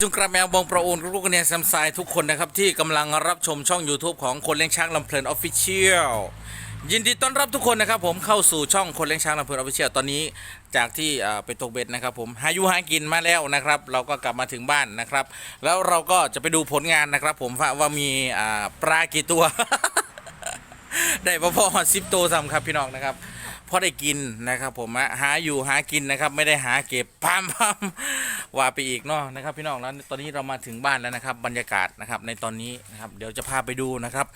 จุงกระแมวบงประโอนลูกกระเนียแซมไซทุกคนนะครับ ที่กำลังรับชมช่อง YouTube ของคนเลี้ยงช้างลำเพลินออฟฟิเชียลยินดีต้อนรับทุกคนนะครับผมเข้าสู่ช่องคนเลี้ยงช้างลำเพลินออฟฟิเชียลตอนนี้จากที่ไปตกเบ็ดนะครับผมหาอยุหากินมาแล้วนะครับ เราก็กลับมาถึงบ้านนะครับ แล้วเราก็จะไปดูผลงานนะครับ ผมว่ามีปลากี่ตัว ได้พอพอสิบตัวซ้ำครับพี่น้องนะครับพอได้กินนะครับผมหาอยู่หากินนะครับ ไม่ได้หาเก็บพามพาม ว่าไปอีกเนาะนะครับ พี่น้องแล้วตอนนี้เรามาถึงบ้านแล้วนะครับ บรรยากาศนะครับในตอนนี้นะครับ เดี๋ยวจะพาไปดูนะครับ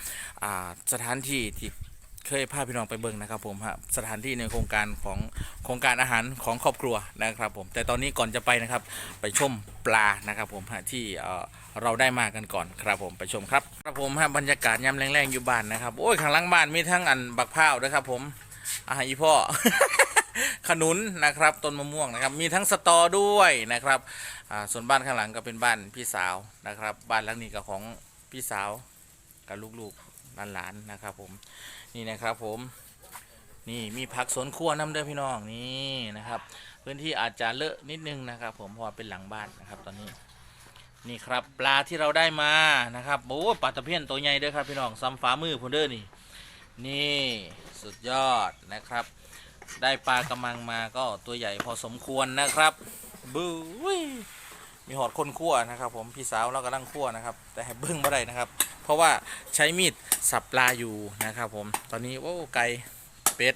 สถานที่ที่เคยพาพี่น้องไปเบิ่งนะครับผมฮะสถานที่ในโครงการของโครงการอาหารของครอบครัวนะครับผมแต่ตอนนี้ก่อนจะไปนะครับไปชมปลานะครับผมฮะที่เราได้มากันก่อนครับผมไปชมครับครับผมฮะบรรยากาศยามแรงๆอยู่บ้านนะครับโอ้ยข้างหล่างบ้านมีทั้งอันบักพร้าวด้วยครับผมอาหารอีพ่อ ขนุนนะครับต้นมะม่วงนะครับ มีทั้งสตอด้วยนะครับส่วนบ้านข้างหลังก็เป็นบ้านพี่สาวนะครับ บ้านหลังนี้ก็ของพี่สาวกับลูกๆหลานๆนะครับ ผมนี่นะครับผมนี่มีผักสวนครัวน้ำเด้อพี่น้องนี่นะครับ พื้นที่อาจจะเลอะนิดนึงนะครับ ผมเพราะว่าเป็นหลังบ้านนะครับตอนนี้นี่ครับปลาที่เราได้มานะครับโอ้ปลาตะเพียนตัวใหญ่เด้อครับพี่น้องซ้ำฟ้ามือพุ่นเด้อนี่นี่สุดยอดนะครับ ได้ปลากระมังมาก็ตัวใหญ่พอสมควรนะครับบู๊ยมีหอดคนคั่วนะครับผมพี่สาวเรากำลังคั่วนะครับ แต่เบิ้งไม่ได้นะครับ เพราะว่าใช้มีดสับปลาอยู่นะครับ ผมตอนนี้โอ้ไก่เป็ด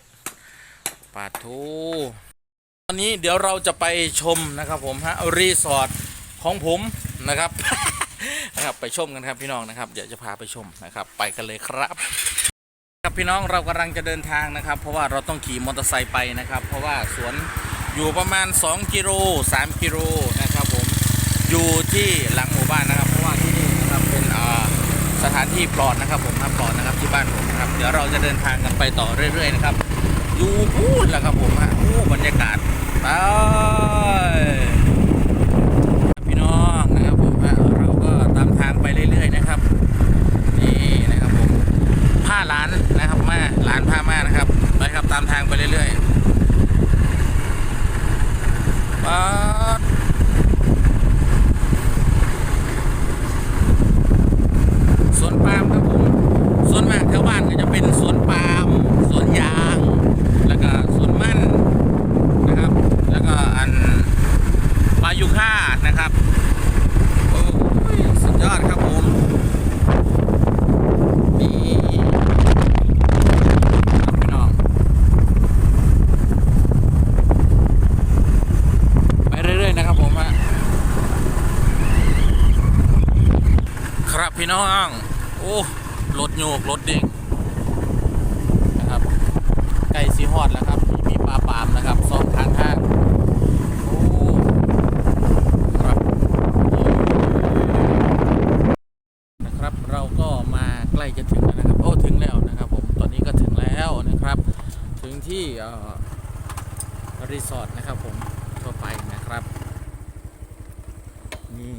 ปลาทูตอนนี้เดี๋ยวเราจะไปชมนะครับผมฮะรีสอร์ทของผมนะครับนะครับไปชมกันครับพี่น้องนะครับเดี๋ยวจะพาไปชมนะครับ ไปกันเลยครับ ครับพี่น้องเรากำลังจะเดินทางนะครับ เพราะว่าเราต้องขี่มอเตอร์ไซค์ไปนะครับ เพราะว่าสวนอยู่ประมาณ 2 กิโล3กิโลนะครับผมอยู่ที่หลังหมู่บ้านนะครับ เพราะว่าที่นี่นะครับเป็นสถานที่ปลอดนะครับ ผมนะปลอดนะครับที่บ้านผมนะครับเดี๋ยวเราจะเดินทางกันไปต่อเรื่อย ๆ นะครับ อยู่พูดแหละครับผมฮะโอ้บรรยากาศไปพี่น้องนะครับผมฮะเราก็ตามทางไปเรื่อย ๆ นะครับ นี่นะครับผม ผ้าหลานนะครับมาหลานผ้ามานะครับไปครับตามทางไปเรื่อยๆป๊าดสวนปาล์มครับผมสวนมากแถวบ้านก็จะเป็นสวนปาล์มสวนยาง แล้วก็สวนมันนะครับ แล้วก็อันปลา ยูค่านะครับ โอ้ยสุดยอดครับผมนี่ครับพี่น้องไปเรื่อยๆนะครับผมฮะครับพี่น้อง โอ้รถโยกรถเด้งนะครับใกล้สีฮอดแล้วครับ มีปลาปามนะครับสองทางทางโอ้ครับนะครับเราก็มาใกล้จะถึงแล้วนะครับ โอ้ถึงแล้วนะครับผมตอนนี้ก็ถึงแล้วนะครับ ถึง ที่รีสอร์ทนะครับผมทั่วไปนะครับ นี่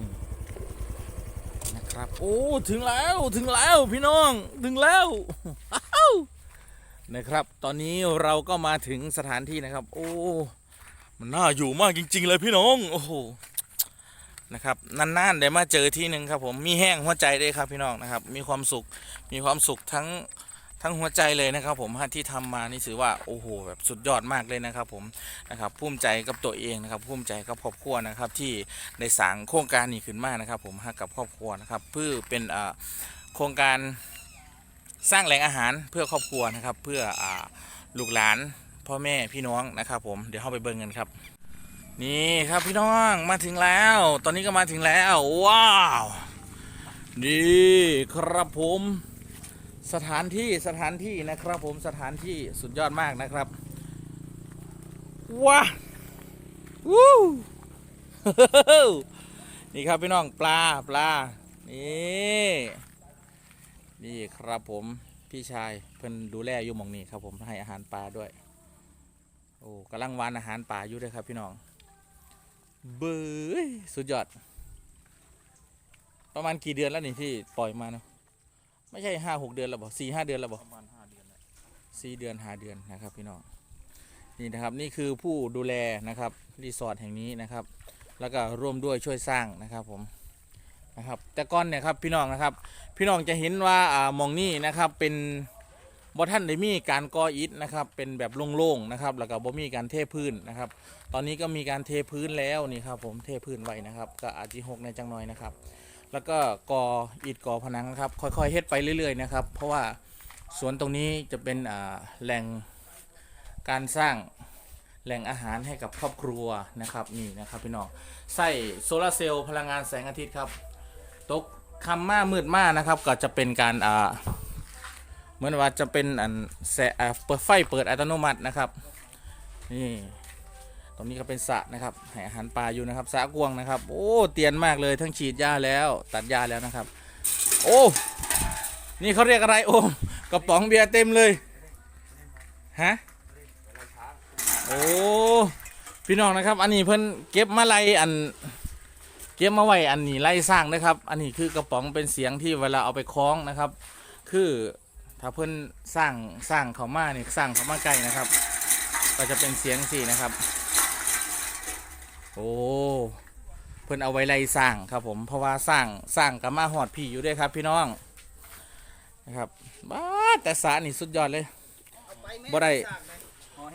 นะครับ โอ้ถึงแล้วถึงแล้วพี่น้องถึงแล้วนะครับ ตอนนี้เราก็มาถึงสถานที่นะครับ โอ้มันน่าอยู่มากจริง ๆ เลยพี่น้องโอ้โหนะครับนานๆได้มาเจอที่หนึ่งครับผมมีแห้งหัวใจด้วยครับพี่น้องนะครับ มีความสุขมีความสุขทั้ง ทั้งหัวใจเลยนะครับผมที่ทำมานี่ถือว่าโอ้โหแบบสุดยอดมากเลยนะครับผมนะครับภูมิใจกับตัวเองนะครับภูมิใจกับครอบครัวนะครับที่ได้สร้างโครงการนี้ขึ้นมานะครับ ผมกับครอบครัวนะครับเพื่อเป็นโครงการสร้างแหล่งอาหารเพื่อครอบครัวนะครับเพื่ออลูกหลานพ่อแม่พี่น้องนะครับ ผมเดี๋ยวเข้าไปเบิ่งกันครับ นี่ครับพี่น้องมาถึงแล้ว ตอนนี้ก็มาถึงแล้วว้าวนี่ครับผม สถานที่สถานที่นะครับผมสถานที่สุดยอดมากนะครับว้าวู้นี่ครับพี่น้องปลาปลานี่นี่ครับผมพี่ชายเพิ่นดูแลอยู่มองนี้ครับผมให้อาหารปลาด้วยโอ้กำลังวานอาหารปลาอยู่ด้วยครับพี่น้องเบ้ยสุดยอด ประมาณกี่เดือนแล้วนี่ที่ปล่อยมาเนาะ ไม่ใช่ห้าหกเดือนแล้วบอกสี่ห้าเดือนแล้วบอกประมาณห้าเดือนแหละสี่เดือนห้าเดือนนะครับพี่น้องนี่นะครับนี่คือผู้ดูแลนะครับรีสอร์ทแห่งนี้นะครับ แล้วก็ร่วมด้วยช่วยสร้างนะครับผมนะครับแต่ก่อนเนี่ยครับพี่น้องนะครับ พี่น้องจะเห็นว่าอ่าหมองนี่นะครับเป็นบ่ท่านได้มีการก่ออิฐนะครับเป็นแบบโล่งๆนะครับแล้วก็บ่มีการเทพื้นนะครับ ตอนนี้ก็มีการเทพื้นแล้วนี่ครับผมเทพื้นไว้นะครับ ก็อาจจะหกในจังน้อยนะครับ แล้วก็กออิฐก่อผนังนะครับ ค่อยๆเฮ็ดไปเรื่อยๆนะครับ เพราะว่าสวนตรงนี้จะเป็นอ่าแหล่งการสร้างแหล่งอาหารให้กับครอบครัวนะครับนี่นะครับพี่น้องใส่โซลาร์เซลล์พลังงานแสงอาทิตย์ครับตกคำมามืดมานะครับก็จะเป็นการอ่าเหมือนว่าจะเป็นอันแสเปิดไฟเปิดอัตโนมัตินะครับนี่ ตรงนี้ก็เป็นสระนะครับให้อาหารปลาอยู่นะครับสระกวงนะครับ โอ้เตียนมากเลยทั้งฉีดยาแล้วตัดยาแล้วนะครับ โอ้นี่เขาเรียกอะไรโอ้กระป๋องเบียร์เต็มเลยฮะโอ้พี่น้องนะครับ อันนี้เพิ่นเก็บมาไลยอัน เก็บมาไว้อันนี้ไล่สร้างนะครับ อันนี้คือกระป๋องเป็นเสียงที่เวลาเอาไปคล้องนะครับ คือถ้าเพิ่นสร้างสร้างเขามาเนี่ยสร้างเขามาใกล้นะครับ ก็จะเป็นเสียงสี่นะครับ โอ้เพิ่นเอาไว้ไล่สร้างครับผมเพราะว่าสร้างสร้างกับมาหอดพี่อยู่ด้วยครับ พี่น้องนะครับบ้าแต่สานี่สุดยอดเลยบ่ได้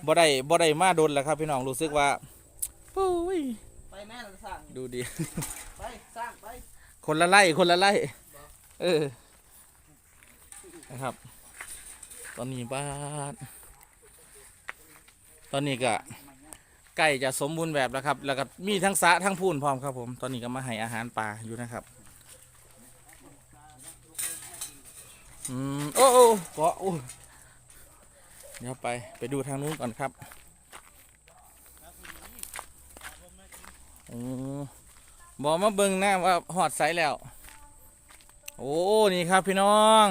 บ่ได้บ่ได้มาโดนแล้วครับ พี่น้องรู้สึกว่าปุ้ยไปแม่เราสั่งดูดีไปสร้างไปคนละไล่คนละไล่เออนะครับ ตอนนี้บ้านตอนนี้ก็ ใกล้จะสมบูรณ์แบบแล้วครับ แล้วก็มีทั้งสะทั้งพูนพร้อมครับผม ตอนนี้ก็มาให้อาหารปลาอยู่นะครับ อืม โอ้โอ้เกาะโอ้เดี๋ยวไปไปดูทางนู้นก่อนครับโอ้บอกมาเบิ่งหน้าว่าหอดไซแล้ว โอ้ นี่ครับพี่น้อง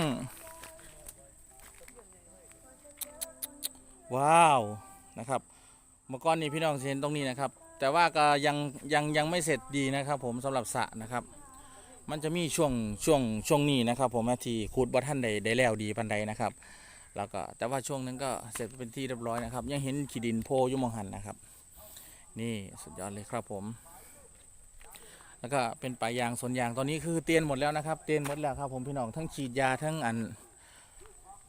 ว้าว นะครับ เมื่อก่อนนี้พี่น้องเห็นตรงนี้นะครับ แต่ว่าก็ยังยังยังไม่เสร็จดีนะครับ ผมสำหรับสระนะครับ มันจะมีช่วงช่วงช่วงนี้นะครับ ผมที่คูดบัท่านใดได้แล้วดีปันใดนะครับ แล้วก็แต่ว่าช่วงนั้นก็เสร็จเป็นที่เรียบร้อยนะครับ ยังเห็นขีดินโพยุมองหันนะครับ นี่สุดยอดเลยครับผม แล้วก็เป็นป่ายางสวนยางตอนนี้คือเตียนหมดแล้วนะครับ เตียนหมดแล้วครับ ผมพี่น้องทั้งฉีดยาทั้งอัน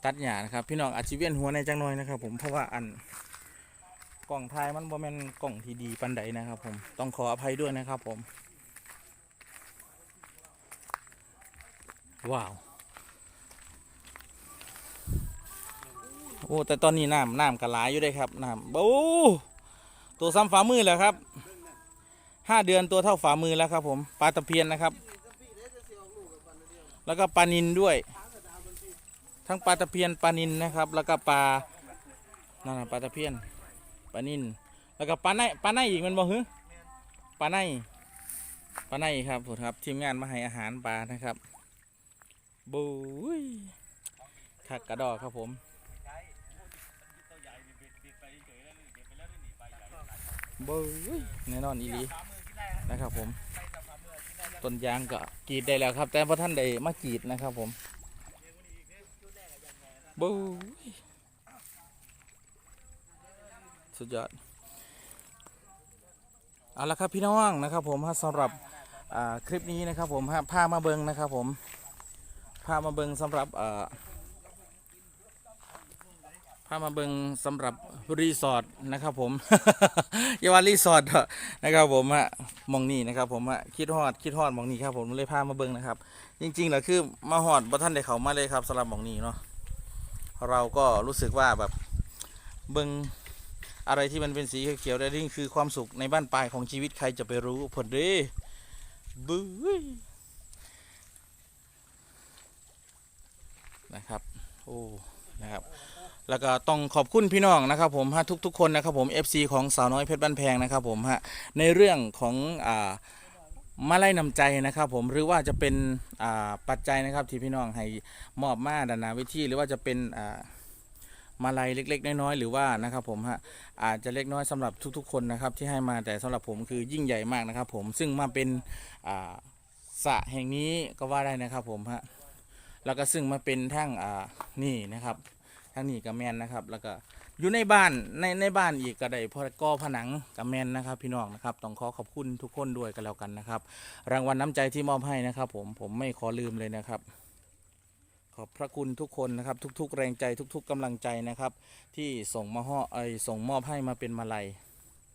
ตัดหญ้านะครับ พี่น้องอาจจะเวียนหัวในจังหน่อยนะครับ ผมเพราะว่าอัน กล่องทายมันบ่แม่นกล่องที่ดีปันใดนะครับ ผมต้องขออภัยด้วยนะครับ ผม ว้าว โอ้แต่ตอนนี้น้ำน้ำกระลายอยู่เลยครับน้ำโอ้ตัวซ้ำฝ่ามือแล้วครับห้าเดือนตัวเท่าฝ่ามือแล้วครับ ผมปลาตะเพียนนะครับ แล้วก็ปลานินด้วย ทั้งปลาตะเพียนปลานินนะครับ แล้วก็ปลานั่นนะปลาตะเพียน ปลานินแล้วก็ปลาไนปลาไนอีกมันบ่ฮึปลาไนปลาไนครับผมครับ ทีมงานมาให้อาหารปลานะครับบุ้ยขักกระดอกครับผมบุ้ยแน่นอนอีหลีนะครับผมต้นยางก็กรีดได้แล้วครับ แต่พอท่านใดมากรีดนะครับผมบู๊ย สุดยอดเอาละครับพี่น้องนะครับผมสำหรับคลิปนี้นะครับผมฮะพามาเบิงนะครับผมพามาเบิงสำหรับอ่าพามาเบิงสำหรับรีสอร์ทนะครับผมยาวารีสอร์ทเถอะนะครับผมฮะมองนี่นะครับผมฮะคิดฮอดคิดฮอดมองนี่ครับผมเลยพามาเบิงนะครับ จริงๆแหละคือมาฮอดบ่ท่านได้เขามาเลยครับสำหรับมองนี่เนาะเราก็รู้สึกว่าแบบเบิง อะไรที่มันเป็นสีเขียวๆได้นี่คือความสุขในบ้านปลายของชีวิตใครจะไปรู้ผลด้บุ้ยนะครับโอ้นะครับแล้วก็ต้องขอบคุณพี่น้องนะครับผมฮะทุก ๆ คนนะครับผม FC ของสาวน้อยเพชรบ้านแพงนะครับผมฮะในเรื่องของอ่ามาไล่นำใจนะครับผมหรือว่าจะเป็นอ่าปัจจัยนะครับที่พี่น้องให้มอบมาดานาวิธีหรือว่าจะเป็นอ่า มาลัยเล็ก ๆ น้อยๆหรือว่านะครับผมฮะอาจจะเล็กน้อยสำหรับทุกๆ คนนะครับที่ให้มาแต่สำหรับผมคือยิ่งใหญ่มากนะครับ ผมซึ่งมาเป็นสระแห่งนี้ก็ว่าได้นะครับผมฮะแล้วก็ซึ่งมาเป็นทั้งนี่นะครับทางนี้ก็แมนนะครับ แล้วก็อยู่ในบ้านในในบ้านอีกก็ได้พอก่อผนังกับแมนนะครับ พี่น้องนะครับต้องขอขอบคุณทุกคนด้วยกันแล้วกันนะครับ รางวัลน้ำใจที่มอบให้นะครับ ผมผมไม่ขอลืมเลยนะครับ ขอบพระคุณทุกคนนะครับ ทุก ๆ แรงใจทุก ๆกำลังใจนะครับ ที่ส่งมาห่อไอส่งมอบให้มาเป็นมาลัย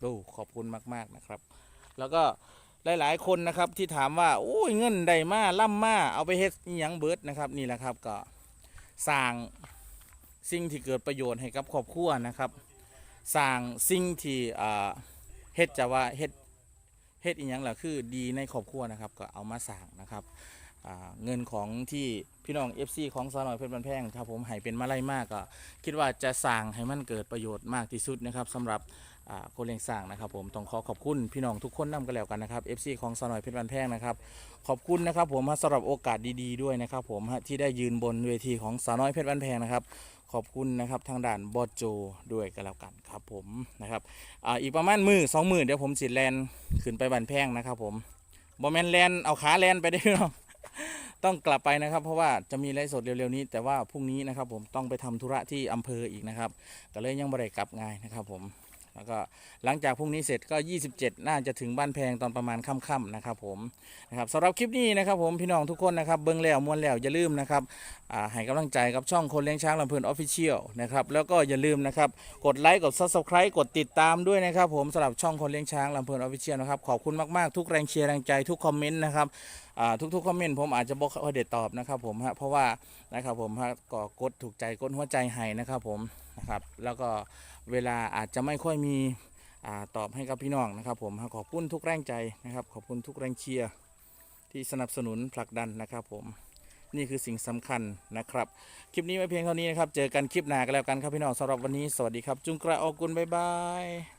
ดูขอบคุณมากๆนะครับ แล้วก็หลายๆคนนะครับที่ถามว่าโอ้ยเงินใดมาล่ำมาเอาไปเฮ็ดอิหยังเบิร์ดนะครับนี่แหละครับก็สร้างสิ่งที่เกิดประโยชน์ให้กับครอบครัวนะครับสร้างสิ่งที่อ่าเฮ็ดจะว่าเฮ็ดเฮ็ดอีหยังหละคือดีในครอบครัวนะครับ ก็เอามาสร้างนะครับ เงินของที่พี่น้อง FC ของสาวน้อยเพชรบันแพงครับผมให้เป็นมาไล่มากก็คิดว่าจะสร้างให้มันเกิดประโยชน์มากที่สุดนะครับสำหรับคนเลี้ยงสร้างนะครับผมต้องขอขอบคุณพี่น้องทุกคนนำกันแล้วกันนะครับ FC ของสาวน้อยเพชรบันแพงนะครับขอบคุณนะครับผมฮะสำหรับโอกาสดีๆด้วยนะครับผมที่ได้ยืนบนเวทีของสาวน้อยเพชรบันแพงนะครับขอบคุณนะครับทางด่านบอโจด้วยกันแล้วกันครับผมนะครับออีกประมาณมือสองมือเดี๋ยวผมสิแลนขึ้นไปบันแพงนะครับผมบอแมนแลนเอาขาแลนไปได้พี่น้อง ต้องกลับไปนะครับ เพราะว่าจะมีไลฟ์สดเร็วๆนี้ แต่ว่าพรุ่งนี้นะครับผมต้องไปทำธุระที่อำเภออีกนะครับ ก็เลยยังไม่ได้กลับง่ายนะครับผมแล้วก็หลังจากพรุ่งนี้เสร็จก็ 27 น่าจะถึงบ้านแพงตอนประมาณค่ำๆนะครับผมนะครับสำหรับคลิปนี้นะครับผมพี่น้องทุกคนนะครับเบิ้งแล้วมวนแล้วอย่าลืมนะครับอ่าให้กำลังใจกับช่องคนเลี้ยงช้างลำเพลินออฟฟิเชียลนะครับแล้วก็อย่าลืมนะครับกดไลค์กด subscribe กดติดตามด้วยนะครับผมสำหรับช่องคนเลี้ยงช้างลำเพลินออฟฟิเชียลนะครับขอบคุณมากๆทุกแรงเชียร์แรงใจทุกคอมเมนต์นะครับ ทุกๆคอมเมนต์ผมอาจจะบอกค่อเด็ดตอบนะครับผมฮะเพราะว่านะครับผมฮะก็กดถูกใจกดหัวใจให้นะครับผมนะครับแล้วก็เวลาอาจจะไม่ค่อยมีอตอบให้กับพี่น้องนะครับผมขอบคุณทุกแรงใจนะครับ ขอบคุณทุกแรงเชียร์ที่สนับสนุนผลักดันนะครับผมนี่คือสิ่งสำคัญนะครับ คลิปนี้ไม่เพียงเท่านี้นะครับ เจอกันคลิปหน้ากันแล้วกันครับพี่น้องสำหรับวันนี้ สวัสดีครับ จุงกระออกุลบ๊ายบาย